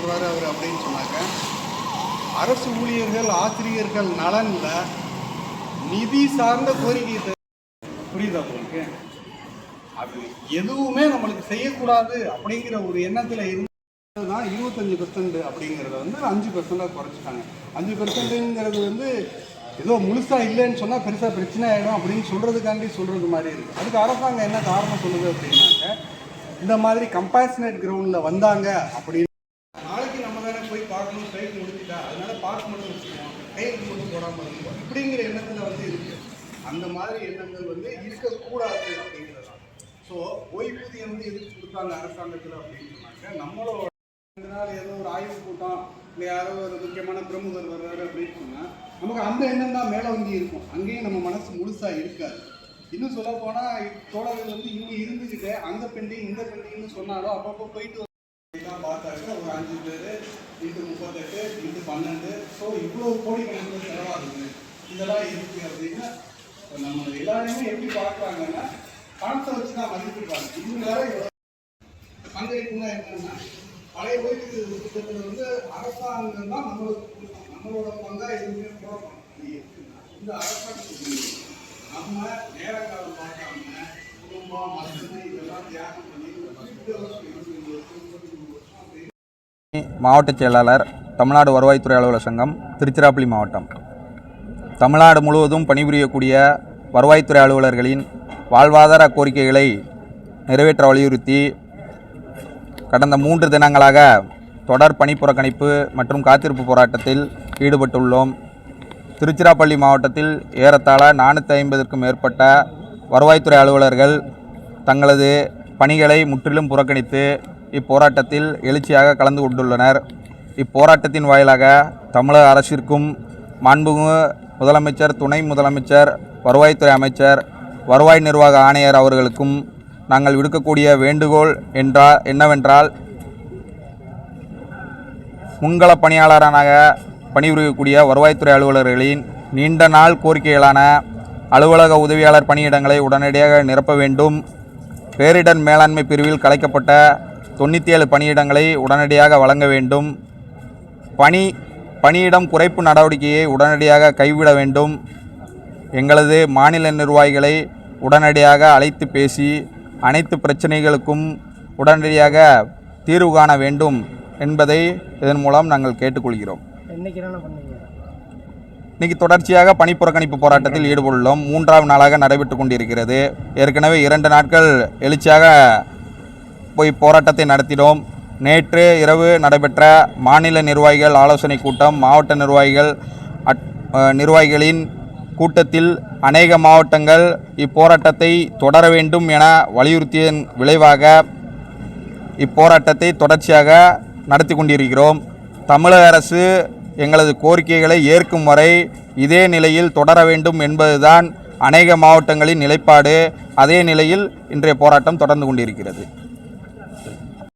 சொல்கிறாரு அவர் அப்படின்னு சொன்னாக்க அரசு ஊழியர்கள் ஆசிரியர்கள் நலனில் நிதி சார்ந்த கோரிக்கை புரியுதா உங்களுக்கு? அது எதுவுமே நம்மளுக்கு செய்யக்கூடாது அப்படிங்கிற ஒரு எண்ணத்தில் இருந்து தான் இருபத்தஞ்சி பெர்சன்ட் அப்படிங்கிறத வந்து அஞ்சு பெர்சண்டாக குறைச்சிட்டாங்க. அஞ்சு பெர்சன்ட்டுங்கிறது வந்து ஏதோ முழுசாக இல்லைன்னு சொன்னால் பெருசாக பிரச்சனை ஆகிடும் அப்படின்னு சொல்கிறதுக்காண்டி சொல்கிறது மாதிரி இருக்குது அதுக்கு அரசாங்கம் என்ன காரணம் சொல்லுது அப்படின்னாக்க இந்த மாதிரி கம்பேஷனேட் கிரவுண்டில் வந்தாங்க அப்படின்னு நாளைக்கு நம்ம தானே போய் பார்க்கணும் ஸ்ட்ரைக் முடிச்சுட்டா அதனால பார்க்க மட்டும் வச்சுக்கோம் கையில் மட்டும் போடாமல் இருக்கும் இப்படிங்கிற எண்ணத்தில் வந்து இருக்கு. அந்த மாதிரி எண்ணங்கள் வந்து இருக்கக்கூடாது அப்படிங்கிறது தான் ஸோ ஓய்வூதியம் வந்து எதுக்கு கொடுத்தாங்க அரசாங்கத்தில் அப்படின்னு சொன்னாக்க நம்மளோட ரெண்டு நாள் ஏதோ ஒரு ஆய்வு கூட்டம் இல்லை யாரோ ஒரு முக்கியமான பிரமுகர் வர்றாரு அப்படின்னு சொன்னால் நமக்கு அந்த எண்ணம் தான் மேலே வந்து இருக்கும். அங்கேயும் நம்ம மனசு முழுசாக இருக்காது. இன்னும் சொல்ல போனால் தோழர்கள் வந்து இங்கே இருந்துக்கிட்டு அந்த பெண்டிங் இந்த பெண்டிங்னு சொன்னாலும் அப்பப்போ போயிட்டு பார்த்தாச்சு ஒரு அஞ்சு பேர் இன்ட்டு முப்பத்தெட்டு இன்ட்டு பன்னெண்டு. ஸோ இவ்வளோ கோடி கணக்கில் செலவாகுது. இதெல்லாம் இருக்கு அப்படின்னா நம்ம எல்லாருமே எப்படி பார்க்குறாங்கன்னா பணத்தை வச்சு தான் மதிப்பிடுறாங்க. இவங்க வேற எவ்வளோ பங்களிப்புனா என்னன்னா பழைய ஓய்வு திட்டத்தில் வந்து அரசாங்கம் தான் நம்மளுக்கு நம்மளோட பங்கா எதுவுமே போடணும் இந்த அரசாங்கத்துக்கு நம்ம நேரங்காலம் பார்க்காம குடும்பம் மருத்துவம் இதெல்லாம் தியாகம் பண்ணி ஒரு பத்து வருஷம் மாவட்ட செயலாளர் தமிழ்நாடு வருவாய்த்துறை அலுவலர் சங்கம் திருச்சிராப்பள்ளி மாவட்டம். தமிழ்நாடு முழுவதும் பணிபுரியக்கூடிய வருவாய்த்துறை அலுவலர்களின் வாழ்வாதார கோரிக்கைகளை நிறைவேற்ற வலியுறுத்தி கடந்த மூன்று தினங்களாக தொடர் பணிப்புறக்கணிப்பு மற்றும் காத்திருப்பு போராட்டத்தில் ஈடுபட்டுள்ளோம். திருச்சிராப்பள்ளி மாவட்டத்தில் ஏறத்தாழ நானூற்றி ஐம்பதற்கும் மேற்பட்ட வருவாய்த்துறை அலுவலர்கள் தங்களது பணிகளை முற்றிலும் புறக்கணித்து இப்போராட்டத்தில் எழுச்சியாக கலந்து கொண்டுள்ளனர். இப்போராட்டத்தின் வாயிலாக தமிழக அரசிற்கும் மாண்புமிகு முதலமைச்சர் துணை முதலமைச்சர் வருவாய்த்துறை அமைச்சர் வருவாய் நிர்வாக ஆணையர் அவர்களுக்கும் நாங்கள் விடுக்கக்கூடிய வேண்டுகோள் என்றால் என்னவென்றால் முன்கள பணியாளராக பணிபுரியக்கூடிய வருவாய்த்துறை அலுவலர்களின் நீண்ட நாள் கோரிக்கைகளான அலுவலக உதவியாளர் பணியிடங்களை உடனடியாக நிரப்ப வேண்டும். பேரிடர் மேலாண்மை பிரிவில் கலைக்கப்பட்ட தொண்ணூற்றி ஏழு பணியிடங்களை உடனடியாக வழங்க வேண்டும். பணி பணியிடம் குறைப்பு நடவடிக்கையை உடனடியாக கைவிட வேண்டும். எங்களது மாநில நிர்வாகிகளை உடனடியாக அழைத்து பேசி அனைத்து பிரச்சனைகளுக்கும் உடனடியாக தீர்வு காண வேண்டும் என்பதை இதன் மூலம் நாங்கள் கேட்டுக்கொள்கிறோம். இன்னைக்கு தொடர்ச்சியாக பணிப்புறக்கணிப்பு போராட்டத்தில் ஈடுபட்டுள்ளோம். மூன்றாவது நாளாக நடைபெற்று கொண்டிருக்கிறது. ஏற்கனவே இரண்டு நாட்கள் எழுச்சியாக போய் போராட்டத்தை நடத்தினோம். நேற்று இரவு நடைபெற்ற மாநில நிர்வாகிகள் ஆலோசனை கூட்டம் மாவட்ட நிர்வாகிகள் அட் நிர்வாகிகளின் கூட்டத்தில் அநேக மாவட்டங்கள் இப்போராட்டத்தை தொடர வேண்டும் என வலியுறுத்தியதன் விளைவாக இப்போராட்டத்தை தொடர்ச்சியாக நடத்தி கொண்டிருக்கிறோம். தமிழக அரசு எங்களது கோரிக்கைகளை ஏற்கும் வரை இதே நிலையில் தொடர வேண்டும் என்பதுதான் அநேக மாவட்டங்களின் நிலைப்பாடு. அதே நிலையில் இன்றைய போராட்டம் தொடர்ந்து கொண்டிருக்கிறது.